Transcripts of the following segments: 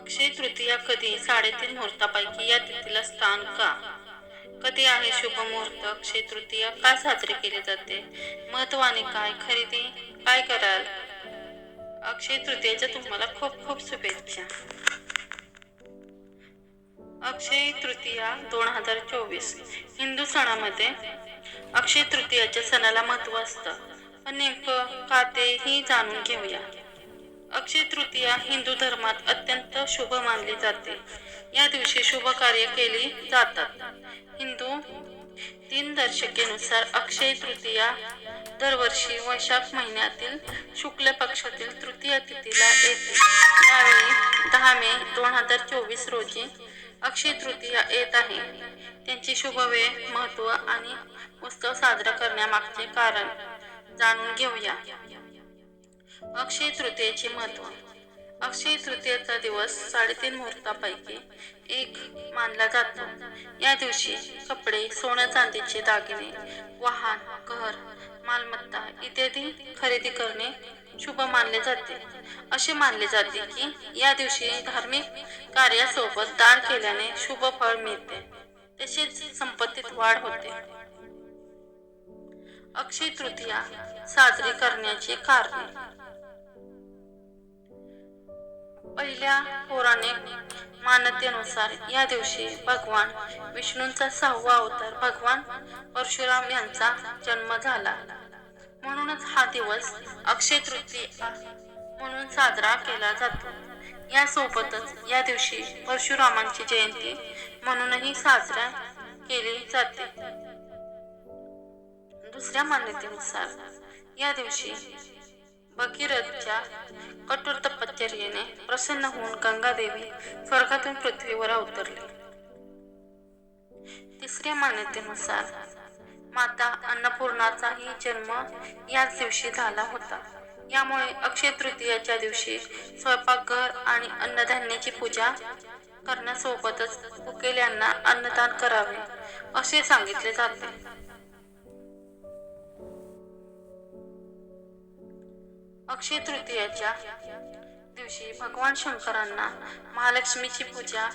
अक्षय तृतीया कधी साडेतीन मुहूर्तापैकी या तिथीला स्थान का? कधी आहे शुभ मुहूर्त? अक्षय तृतीया का साजरी केली जाते? महत्वाने आणि काय खरेदी? काय कराल? अक्षय तृतीयेच्या तुम्हाला खूप खूप शुभेच्छा. अक्षय तृतीया दोन हजार चोवीस. हिंदू सणामध्ये अक्षय तृतीयाच्या सणाला महत्त्व असतं. पण नेमकं का ते ही जाणून घेऊया. अक्षय तृतीया हिंदू धर्मात अत्यंत शुभ मानली जाते. या दिवशी शुभ कार्य केली जातात. हिंदू दिनदर्शिकेनुसार अक्षय तृतीया दरवर्षी वैशाख महिन्यातील शुक्ल पक्षातील तृतीय तिथीला येते. यावेळी दहा मे दोन हजार चोवीस रोजी अक्षय तृतीया येत आहे. त्यांची शुभ वेळ महत्त्व आणि उत्सव साजरा करण्यामागचे कारण जाणून घेऊया. अक्षय तृतीयेचे महत्त्व अक्षय तृतीयेचा दिवस साडेतीन मुहूर्तापैकी एक मानला जातो. या दिवशी कपडे सोन्या चांदीचे दागिने वाहन घर मालमत्ता इत्यादी खरेदी करणे शुभ मानले जाते. असे मानले जाते की या दिवशी धार्मिक कार्यासोबत दान केल्याने शुभ फळ मिळते. तसेच संपत्तीत वाढ होते. अक्षय तृतीया साजरी करण्याचे कारण पहिल्या पौराणिक मान्यतेनुसार या दिवशी भगवान विष्णूंचा सहावा अवतार भगवान परशुराम यांचा जन्म झाला. म्हणूनच हा दिवस अक्षय तृतीया म्हणून साजरा केला जातो. यासोबतच या दिवशी परशुरामांची जयंती म्हणूनही साजरा केली जाते. दुसऱ्या मान्यतेनुसार या दिवशी भगीरथच्या कठोर आश्चर्याने प्रसन्न होऊन गंगादेवी स्वर्गातून पृथ्वीवर अवतरली. तिसऱ्या मान्यतेनुसार माता अन्नपूर्णाचाही जन्म याच दिवशी झाला होता. यामुळे अक्षय तृतीयाच्या दिवशी स्वयंपाकघर आणि अन्नधान्याची पूजा करण्यासोबतच भुकेल्यांना अन्नदान करावे असे सांगितले जाते. अक्षय तृतीयाच्या दिवशी भगवान शंकरांना महालक्ष्मीची पूजा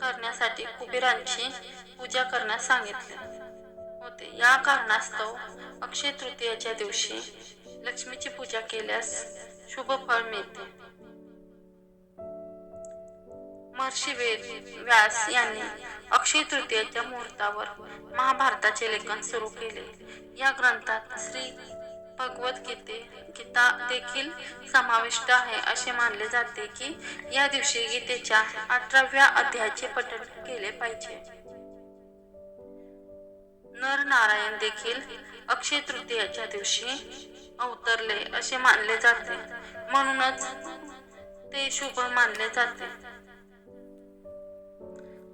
करण्यासाठी कुबेरांची पूजा करण्यास सांगितले होते. या कारणास्तव अक्षय तृतीयाच्या दिवशी लक्ष्मीची पूजा केल्यास शुभ फळ मिळते. महर्षी वेद व्यास यांनी अक्षय तृतीयाच्या मुहूर्तावर महाभारताचे लेखन सुरू केले. या ग्रंथात श्री भगवद्गीते गीता देखील समाविष्ट आहे. असे मानले जाते की या दिवशी गीतेच्या अठराव्या अध्यायाचे पठण केले पाहिजे. नर नारायण देखील अक्षय तृतीयाच्या दिवशी अवतरले असे मानले जाते. म्हणूनच ते शुभ मानले जाते.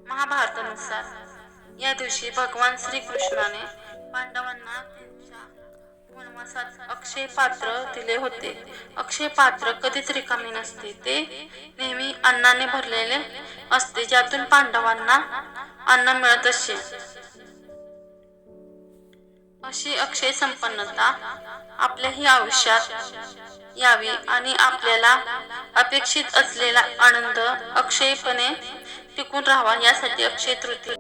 महाभारतानुसार या दिवशी भगवान श्रीकृष्णाने पांडवांना त्यांच्या वनवासात अक्षय पात्र दिले होते. अक्षय पात्र कधीच रिकामी नसते. ते नेहमी अन्नाने भरलेले असते ज्यातून पांडवांना अन्न मिळत असे. अशी अक्षय संपन्नता आपल्याही आयुष्यात यावी आणि आपल्याला अपेक्षित असलेला आनंद अक्षयपणे टिकून राहावा यासाठी अक्षय तृतीय